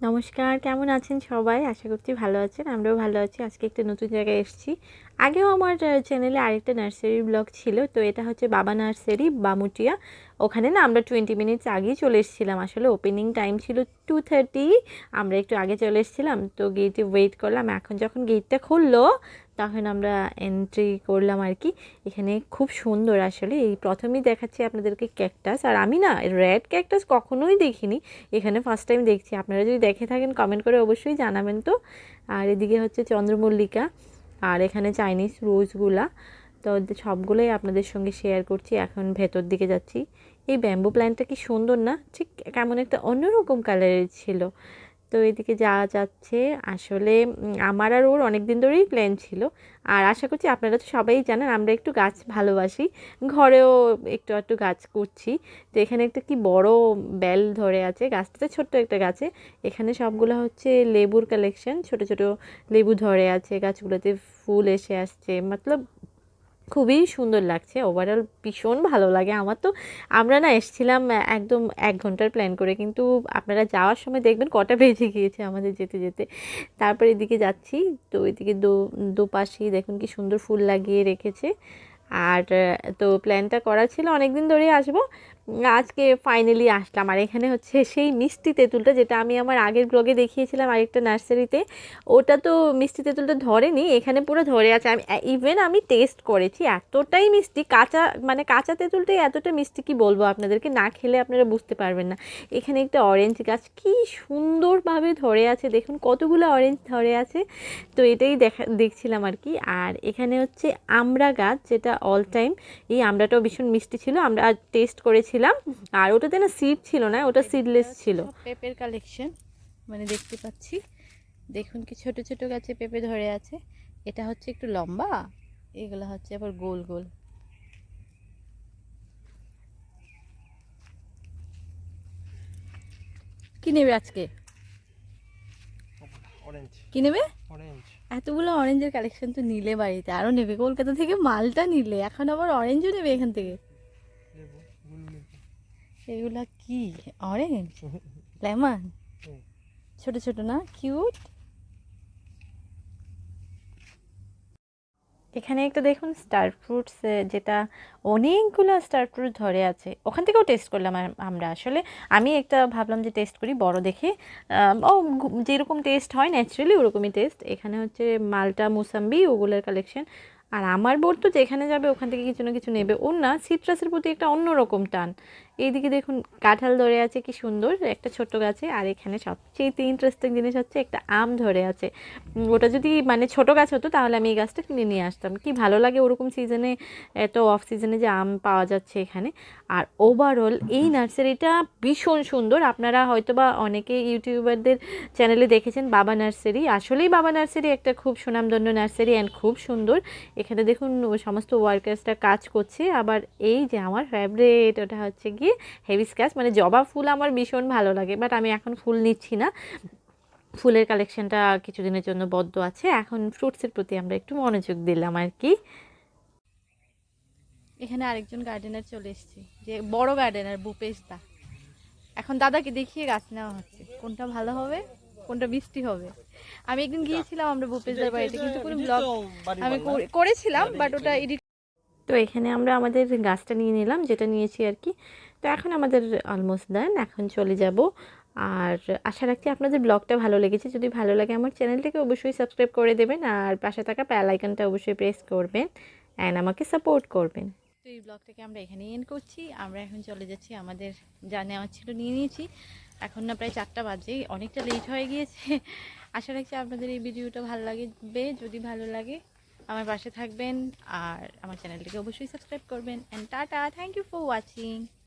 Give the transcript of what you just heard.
নমস্কার, কেমন আছেন সবাই? আশা করছি ভালো আছেন, আমরাও ভালো আছি। আজকে একটা নতুন জায়গায় এসেছি। আগেও আমার চ্যানেলে আরেকটা নার্সারি ব্লগ ছিল, তো এটা হচ্ছে বাবা নার্সারি বামুটিয়া। ওখানে না আমরা টোয়েন্টি মিনিটস আগেই চলে এসেছিলাম। আসলে ওপেনিং টাইম ছিল টু থার্টি আমরা একটু আগে চলে এসেছিলাম, তো গেটে ওয়েট করলাম। এখন যখন গেটটা খুললো তখন আমরা এন্ট্রি করলাম আর কি। এখানে খুব সুন্দর আসলে। এই প্রথমেই দেখাচ্ছি আপনাদেরকে ক্যাকটাস আর আমি না রেড ক্যাকটাস কখনোই দেখিনি। এখানে ফার্স্ট টাইম দেখছি। আপনারা যদি দেখে থাকেন কমেন্ট করে অবশ্যই জানাবেন তো। আর এদিকে হচ্ছে চন্দ্রমল্লিকা। আর এখানে চাইনিজ রোজগুলা তো সবগুলোই আপনাদের সঙ্গে শেয়ার করছি। এখন ভেতর দিকে যাচ্ছি। এই ব্যাম্বু প্ল্যান্টটা কি সুন্দর না? ঠিক কেমন একটা অন্যরকম কালারের ছিল। তো এদিকে যাওয়া যাচ্ছে। আসলে আমার আর ওর অনেক দিন ধরেই প্ল্যান ছিল। আর আশা করছি আপনারা তো সবাই জানেন, আমরা একটু গাছ ভালোবাসি। ঘরেও একটু একটু গাছ করছি। তো এখানে একটা কি বড় বেল ধরে আছে, গাছটাতে ছোট্ট একটা গাছে। এখানে সবগুলো হচ্ছে লেবুর কালেকশন ছোট ছোট লেবু ধরে আছে, গাছগুলোতে ফুল এসে আসছে। মতলব খুবই সুন্দর লাগছে। ওভারঅল ভীষণ ভালো লাগে আমার। তো আমরা না এসেছিলাম একদম এক ঘণ্টার প্ল্যান করে। কিন্তু আপনারা যাওয়ার সময় দেখবেন কটা বেজে গিয়েছে আমাদের যেতে যেতে। তারপর এদিকে যাচ্ছি। তো এদিকে দু, দুপাশেই দেখুন কি সুন্দর ফুল লাগিয়ে রেখেছে। আর তো প্ল্যানটা করা ছিল অনেক দিন ধরেই আসব। আজকে ফাইনালি আসলাম। আর এখানে হচ্ছে সেই মিষ্টি তেঁতুলটা যেটা আমি আমার আগের ব্লগে দেখিয়েছিলাম আরেকটা নার্সারিতে ওটা তো মিষ্টি তেঁতুলটা ধরেনি, এখানে পুরো ধরে আছে। আমি ইভেন আমি টেস্ট করেছি, এতটাই মিষ্টি, কাঁচা মানে কাঁচা তেঁতুলটাই এতটা মিষ্টি কি বলব আপনাদেরকে? না খেলে আপনারা বুঝতে পারবেন না। এখানে একটা অরেঞ্জ গাছ কি সুন্দরভাবে ধরে আছে, দেখুন কতগুলো অরেঞ্জ ধরে আছে। তো এটাই দেখা, দেখছিলাম আর কি। আর এখানে হচ্ছে আমরা গাছ, যেটা অল টাইম এই আমরাটাও ভীষণ মিষ্টি ছিল। আমরা টেস্ট করেছি ছিলাম আর ওটাতে না সিড ছিল না ওটা সিডলেস ছিল। পেঁপের কালেকশন মানে দেখতে পাচ্ছি। দেখুন কি ছোট ছোট গাছে পেঁপে ধরে আছে। এটা হচ্ছে একটু লম্বা এগুলো হচ্ছে আবার গোল গোল। কি নেবে আজকে? কি নেবে? এতগুলো অরেঞ্জের কালেকশন তো নিলে বাড়িতে আরও নেবে। কলকাতা থেকে মালটা নিলে এখন আবার অরেঞ্জও নেবে এখান থেকে। এগুলা কি? Orange lemon. ছোট ছোট না? কিউট এখানে একটা দেখুন স্টার ফ্রুটস যেটা অনেকগুলো স্টার ফ্রুট ধরে আছে। ওখান থেকেও টেস্ট করলাম আম- আমরা। আসলে আমি একটা ভাবলাম যে টেস্ট করি বড় দেখে। ও যেরকম টেস্ট হয় ন্যাচারালি ওরকমই টেস্ট এখানে হচ্ছে মালটা মুসাম্বি ওগুলোর কালেকশন আর আমার বোর তো যেখানে যাবে ওখান থেকে কিছু না কিছু নেবে। ওর না সিট্রাসের প্রতি একটা অন্যরকম টান। এইদিকে দেখুন, কাঁঠাল ধরে আছে, কি সুন্দর, একটা ছোট্ট গাছে, আর এখানে সবচেয়ে ইন্টারেস্টিং জিনিস হচ্ছে, একটা আম ধরে আছে। ওটা যদি মানে ছোট গাছ হতো, তাহলে আমি এই গাছটা কিনে নিয়ে আসতাম। কি ভালো লাগে ওরকম সিজনে এত অফ সিজনে যে আম পাওয়া যাচ্ছে এখানে। আর ওভারঅল এই নার্সারিটা ভীষণ সুন্দর। আপনারা হয়তো বা অনেকে ইউটিউবারদের চ্যানেলে দেখেছেন, বাবা নার্সারি। আসলেই বাবা নার্সারি একটা খুব সুনামধন্য নার্সারি অ্যান্ড খুব সুন্দর। এখানে দেখুন সমস্ত ওয়ার্কার্সরা কাজ করছে। আবার এই যে আমার ফেভারিট ওটা হচ্ছে গিয়ে হেভিসকাস মানে জবা ফুল আমার ভীষণ ভালো লাগে বাট আমি এখন ফুল নিচ্ছি না। ফুলের কালেকশনটা কিছুদিনের জন্য বদ্ধ আছে এখন ফ্রুটসের প্রতি আমরা একটু মনোযোগ দিলাম আর কি। এখানে আরেকজন গার্ডেনার চলে এসেছে যে বড় গার্ডেনার ভূপেশ দা এখন দাদাকে দেখিয়ে গাছ নেওয়া হচ্ছে কোনটা ভালো হবে কোনটা বৃষ্টি হবে। আমি একদিন গিয়েছিলাম আমরা ভূপেশদার বাড়িতে কিন্তু কোনো ব্লগ আমি করেছিলাম বাট ওটা এডিট তো এখানে আমরা আমাদের গাছটা নিয়ে নিলাম যেটা নিয়েছি আর কি। তো এখন আমাদের অলমোস্ট দেন এখন চলে যাব। আর আশা রাখছি আপনাদের ব্লগটা ভালো লেগেছে। যদি ভালো লাগে আমার চ্যানেলটাকে অবশ্যই সাবস্ক্রাইব করে দেবেন আর পাশে থাকা প্যাল আইকনটা অবশ্যই প্রেস করবেন অ্যান্ড আমাকে সাপোর্ট করবেন। তো এই ব্লগটাকে আমরা এখানেই এন্ড করছি। আমরা এখন চলে যাচ্ছি আমাদের যা নেওয়ার ছিল, নিয়ে নিয়েছি। এখন না প্রায় চারটা বাজে অনেকটা লেট হয়ে গিয়েছে। আশা রাখছি আপনাদের এই ভিডিওটা ভালো লাগবে। যদি ভালো লাগে, আমার পাশে থাকবেন আর আমার চ্যানেলটিকে অবশ্যই সাবস্ক্রাইব করবেন। And tata thank you for watching